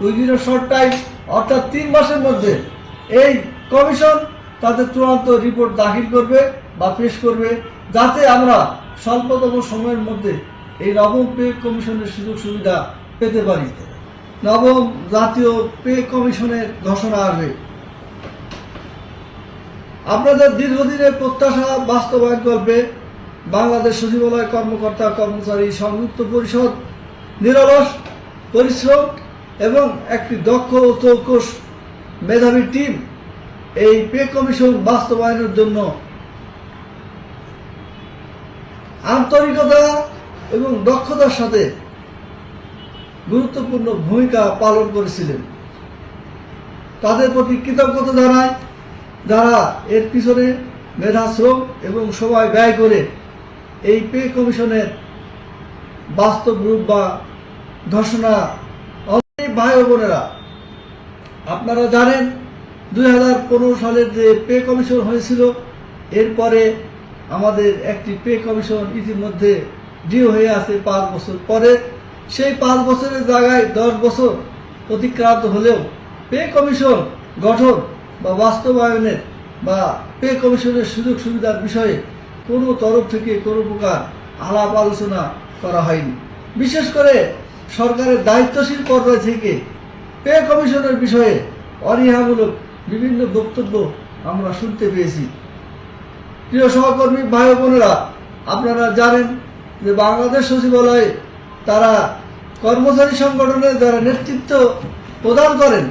Within short time অর্থাৎ তিন মাসের মধ্যে এই কমিশন তাদের চূড়ান্ত রিপোর্ট দাখিল করবে বা পেশ করবে, যাতে আমরা স্বল্পতম সময়ের মধ্যে এই নবম পে কমিশনের সুযোগ সুবিধা পেতে পারি। নবম জাতীয় পে কমিশনের ঘোষণা আসবে। আপনাদের দীর্ঘদিনের প্রত্যাশা বাস্তবায়ন করবে বাংলাদেশ সচিবালয় কর্মকর্তা কর্মচারী সংযুক্ত পরিষদ। নিরলস, পরিশ্রম এবং একটি দক্ষ ও চৌকস মেধাবী টিম এই পে কমিশন বাস্তবায়নের জন্য আন্তরিকতা এবং দক্ষতার সাথে গুরুত্বপূর্ণ ভূমিকা পালন করেছিলেন। তাদের প্রতি কৃতজ্ঞতা জানায় যারা এর পিছনে মেধাশ্রম এবং সময় ব্যয় করে এই পে কমিশনের বাস্তব রূপ বা অনেক ভাই বোনেরা, আপনারা জানেন দুই হাজার পনেরো সালের যে পে কমিশন হয়েছিল, এরপরে আমাদের একটি পে কমিশন ইতিমধ্যে ডিও হয়ে আছে পাঁচ বছর পরে। সেই পাঁচ বছরের জায়গায় দশ বছর অতিক্রান্ত হলেও পে কমিশন গঠন বা বাস্তবায়নের বা পে কমিশনের সুযোগ সুবিধার বিষয়ে কোনো তরফ থেকে কোনো প্রকার আলাপ আলোচনা করা হয়নি। বিশেষ করে সরকারের দায়িত্বশীল পর্যায় থেকে পে কমিশনের বিষয়ে অনীহামূলক বিভিন্ন বক্তব্য আমরা শুনতে পেয়েছি। প্রিয় সহকর্মী, ভাই বোনেরা, আপনারা জানেন যে বাংলাদেশ সচিবালয়ে তারা কর্মচারী সংগঠনে যারা নেতৃত্ব প্রদান করেন,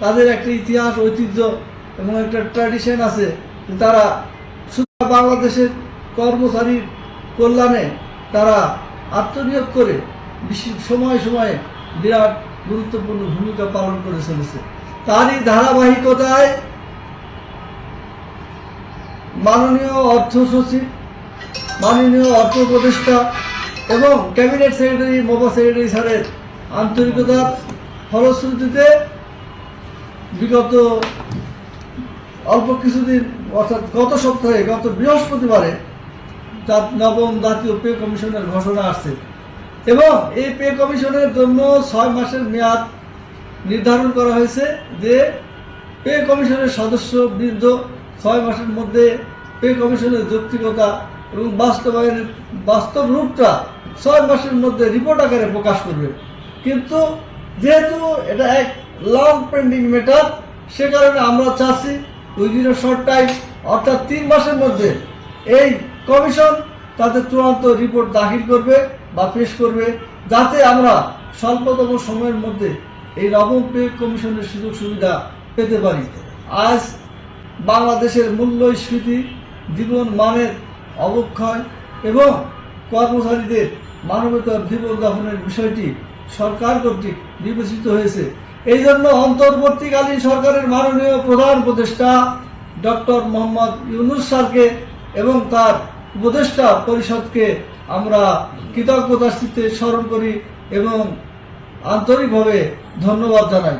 তাদের একটা ইতিহাস, ঐতিহ্য এবং একটা ট্র্যাডিশন আছে তারা শুধু বাংলাদেশের কর্মচারীর কল্যাণে তারা আত্মনিয়োগ করে বিশেষ সময় সময়ে বিরাট গুরুত্বপূর্ণ ভূমিকা পালন করে চলেছে। তারই ধারাবাহিকতায় মাননীয় অর্থ সচিব, মাননীয় অর্থ উপদেষ্টা এবং ক্যাবিনেট সেক্রেটারি মোবা সেক্রেটারি স্যারের আন্তরিকতার ফলশ্রুতিতে বিগত অল্প কিছুদিন, অর্থাৎ গত সপ্তাহে, গত বৃহস্পতিবারে নবম জাতীয় পে কমিশনের ঘোষণা আসছে। এবং এই পে কমিশনের জন্য ছয় মাসের মেয়াদ নির্ধারণ করা হয়েছে যে পে কমিশনের সদস্য বৃন্দ ছয় মাসের মধ্যে পে কমিশনের যৌক্তিকতা এবং বাস্তবায়নের বাস্তব রূপটা ছয় মাসের মধ্যে রিপোর্ট আকারে প্রকাশ করবে। কিন্তু যেহেতু এটা এক লং পেন্ডিং ম্যাটার সে কারণে আমরা চাচ্ছি উইদিন শর্ট টাইম অর্থাৎ তিন মাসের মধ্যে এই কমিশন তাদের চূড়ান্ত রিপোর্ট দাখিল করবে। বা পেশ করবে, যাতে আমরা স্বল্পতম সময়ের মধ্যে এই নবম পে কমিশনের সুযোগ সুবিধা পেতে পারি। আজ বাংলাদেশের মূল্যস্ফীতি, জীবন মানের অবক্ষয় এবং কর্মচারীদের মানবতার জীবনযাপনের বিষয়টি সরকার কর্তৃক বিবেচিত হয়েছে। এই জন্য অন্তর্বর্তীকালীন সরকারের মাননীয় প্রধান উপদেষ্টা ডক্টর মোহাম্মদ ইউনুস স্যারকে এবং তার উপদেষ্টা পরিষদকে আমরা কৃতজ্ঞতার স্মরণ করি এবং আন্তরিকভাবে ধন্যবাদ জানাই।